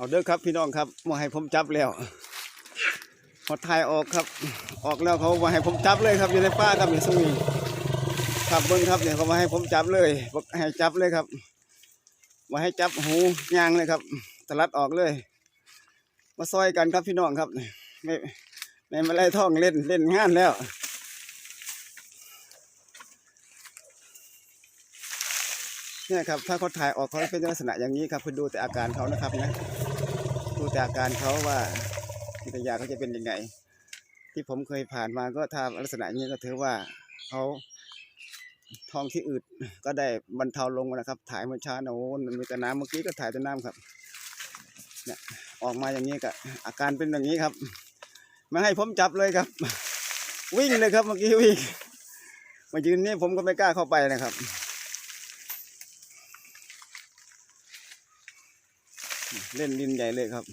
เอาเด้อครับพี่น้องครับมาให้ผมจับแล้วพอถ่ายออกครับ ออกแล้วเขามาให้ผมจับเลยครับอยู่ในป่าครับอยู่ซุงนี้ครับเบิ้งครับเนี่ยเขามาให้ผมจับเลยบอกให้จับเลยครับ มาให้จับหูยางเลยครับตลัดออกเลย มาซอยกันครับพี่น้องครับไม่ไม่มาไล่ท่องเล่นเล่นงานแล้วเนี่ยครับถ้าเขาถ่ายออกเขาเป็นลักษณะอย่างนี้ครับคุณดูแต่อาการเขานะครับนะ ดูแต่อาการเขาว่ากิริยาเขาจะเป็นยังไง ที่ผมเคยผ่านมาก็ถ้าลักษณะนี้ก็ถือว่าเขาท้องที่อืดก็ได้บรรเทาลงนะครับ ถ่ายเมื่อเช้านะโอ้มันมีแต่น้ำเมื่อกี้ก็ถ่ายแต่น้ำครับเนี่ยออกมาอย่างนี้ก็อาการเป็นอย่างนี้ครับไม่ให้ผมจับเลยครับ วิ่งเลยครับเมื่อกี้วิ่งมายืนนี่ผมก็ไม่กล้าเข้าไปนะครับ เล่นดินใหญ่เลยครับ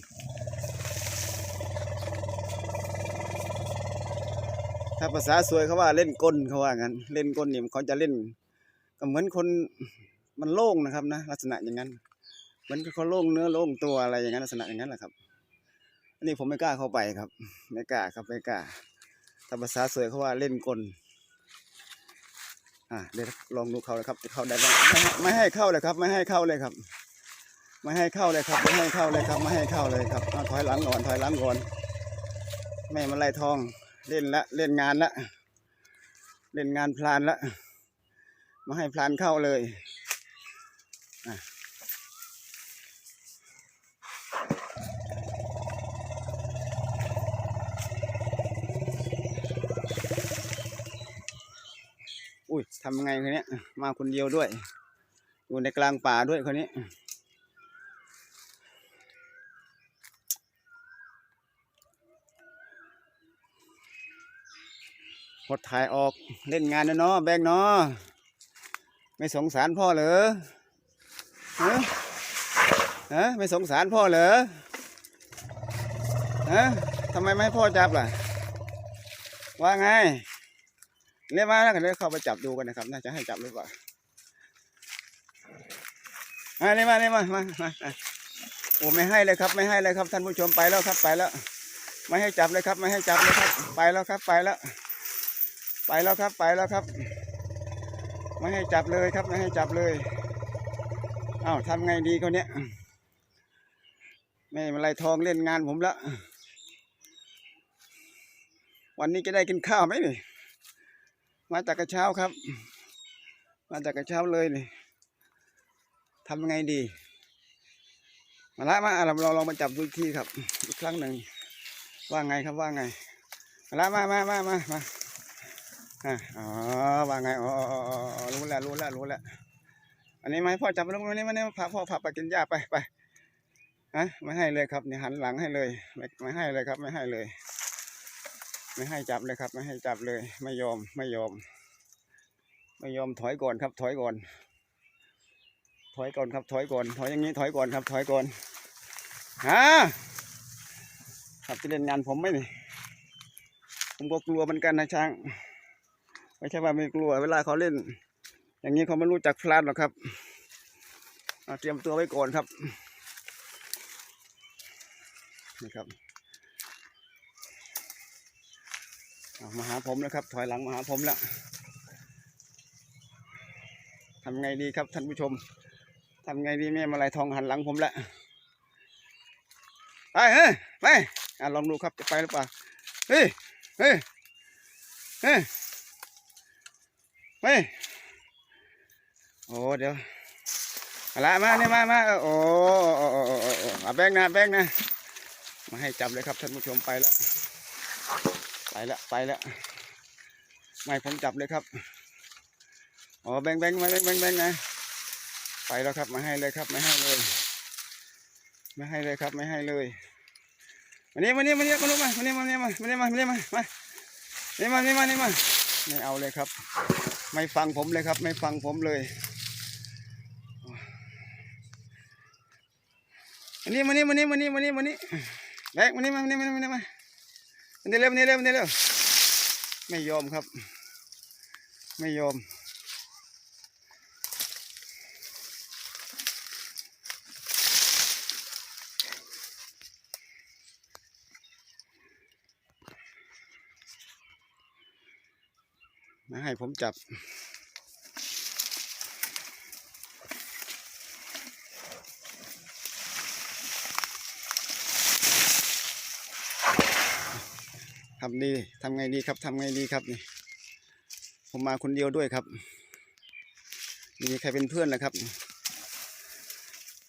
ถ้าภาษาสวยเขาว่าเล่นกลเขาว่างั้น เล่นกลนี่เขาจะเล่น ก็เหมือนคนมันโล่งนะครับนะลักษณะอย่างนั้นเหมือนเขาโล่งเนื้อโล่งตัวอะไรอย่างนั้นลักษณะอย่างนั้นแหละครับอันนี้ผมไม่กล้าเข้าไปครับ ไม่กล้าครับไม่กล้าถ้าภาษาสวยเขาว่าเล่นกลอะเดี๋ยวลองดูเขาเลยครับจะเข้าได้บ้างไหมไม่ให้เข้าเลยครับ ไม่ให้เข้าเลยครับ ไม่ให้เข้าเลยครับไม่ให้เข้าเลยครับไม่ให้เข้าเลยครับเอาถอยหลังก่อนถอยหลังก่อนแม่มาไล่ทองเล่นละเล่นงานละเล่นงานพลานละมาให้พลานเข้าเลยอุ้ยทำไงคนนี้มาคนเดียวด้วย อยู่ในกลางป่าด้วยคนนี้ พดถ่ายออกเล่นงานนะเนาะแบงเนาะไม่สงสารพ่อเหรอฮะฮะไม่สงสารพ่อเหรอฮะทำไมไม่ให้พ่อจับล่ะ ว่าไงเรียกมาแล้วกันเดี๋ยวเข้าไปจับดูกันนะครับ น่าจะให้จับหรือเปล่ามานี่มานี่มามามามาโอ้ไม่ให้เลยครับ ไม่ให้เลยครับท่านผู้ชมไปแล้วครับไปแล้ว ไม่ให้จับเลยครับ ไม่ให้จับเลยครับ ไปแล้วครับไปแล้ว ไปแล้วครับไปแล้วครับ ไม่ให้จับเลยครับ ไม่ให้จับเลยอ้าวทำไงดีเขาเนี้ยแม่มาไล่ทองเล่นงานผมละวันนี้จะได้กินข้าวไหมนี่มาจากกระเช้าครับ มาจากกระเช้าเลยนี่ทำยังไงดี มาละมาอะเราลองลองมาจับดูอีกทีครับ อีกครั้งหนึ่งว่าไงครับว่าไง มาละมามามามามา อ๋อว่าไงอ๋อรู้แล้วรู้แล้วรู้แล้วอันนี้มาให้พ่อจับลงมานี่มานี่พาพ่อพาไปกินหญ้าไปไปฮะไม่ให้เลยครับนี่หันหลังให้เลย ไม่ไม่ให้เลยครับ ไม่ให้เลย ไม่ให้จับเลยครับ ไม่ให้จับเลย ไม่ยอมไม่ยอม ไม่ยอมถอยก่อนครับ ถอยก่อน ถอยก่อนครับ ถอยก่อน ถอยอย่างนี้ถอยก่อนครับ ถอยก่อนฮะครับจะเล่นงานผมไหมนี่ผมก็กลัวเหมือนกันนะช้าง ไม่ใช่ว่าไม่กลัว เวลาเขาเล่น อย่างนี้เขาไม่รู้จักพลาดหรอกครับเตรียมตัวไว้ก่อนครับนี่ครับามาหาผมแล้วครับ ถอยหลังมาหาผมแล้วทำไงดีครับท่านผู้ชมทำไงดีแม่มาลายทองหันหลังผมแล้วไปเฮ้ยไปอะลองดูครับจะไปหรือเปล่าเฮ้ยเฮ้ยเฮ้ย ฮ้ย โอ้เดี๋ยวอาละมาเนี่ยมามาโอ้โอ้โอ้โอ้โอ้โอ้เอาแบงค์นะแบงค์นะ มาให้จับเลยครับท่านผู้ชมไปแล้ว ไปแล้วไปแล้วไม่ผมจับเลยครับอ๋อแบงค์แบงค์มาแบงค์แบงค์แบงนะ ไปแล้วครับมาให้เลยครับไม่ให้เลย ไม่ให้เลยครับไม่ให้เลยมานี่มานี่มานี่มาลูกมามานี่มานี่มามานี่มามานี่มามานี่ยมาเนี่มานี่มาไม่เอาเลยครับ ไม่ฟังผมเลยครับ ไม่ฟังผมเลยมานี่มานี่มานี่มานี่มานี่มานี่แบกมานี่มามานี่มานี่มานี่มามานี่เร็วมานี่เร็วมานี่เร็วไม่ยอมครับ ไม่ยอม มาให้ผมจับ ทำดีทำไงดีครับทำไงดีครับนี่ ผมมาคนเดียวด้วยครับ มีใครเป็นเพื่อนนะครับ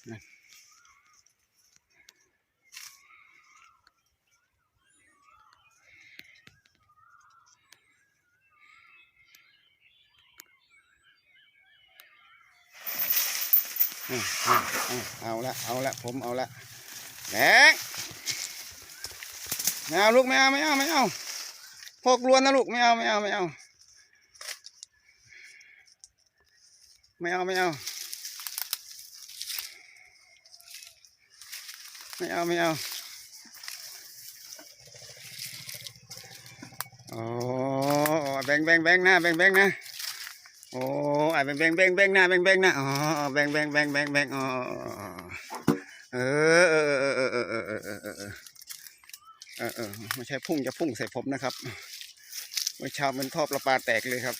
นั่นอะอะอะ เอาละเอาละผมเอาละแหนไม่เอาลูกไม่เอาไม่เอาไม่เอาพกลวนนะลูกไม่เอาไม่เอาไม่เอาไม่เอาไม่เอาไม่เอาไม่เอาโอ้แบ่งแบ่งแบ่งน้าแบ่งแบ่งนะ โอ้ไอ้แบ่งแบ่งแบ่งแบงหน้าแบ่งแบ่งหน้าอ๋อแบ่งแบ่งแบ่งแบ่งแบ่งอ๋อเออเออเออเออเออเออเออเออเออเออเออไม่ใช่พุ่งจะพุ่งใส่ผมนะครับเมื่อเช้ามันท่อประปาแตกเลยครับ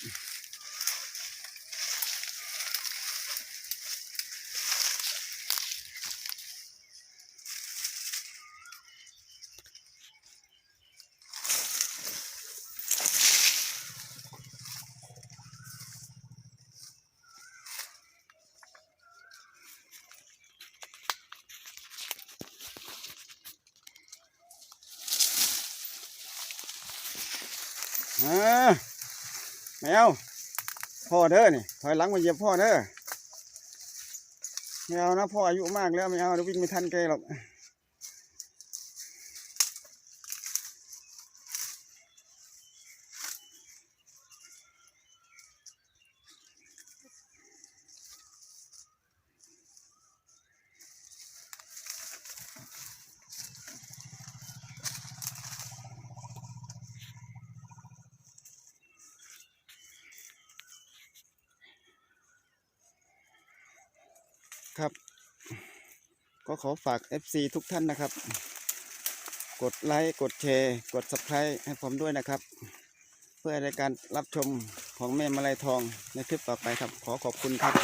อ่าแมวพ่อเด้อนี่ถอยหลังมาเหยียบพ่อเด้อไม่เอานะพ่ออายุมากแล้วไม่เอาเดี๋ยววิ่งไม่ทันแกหรอก ครับ ก็ขอฝาก FC ทุกท่านนะครับ กดไลค์กดแชร์กด subscribe ให้ผมด้วยนะครับ เพื่อในการรับชมของแม่มาลัยทองในคลิปต่อไปครับ ขอขอบคุณครับ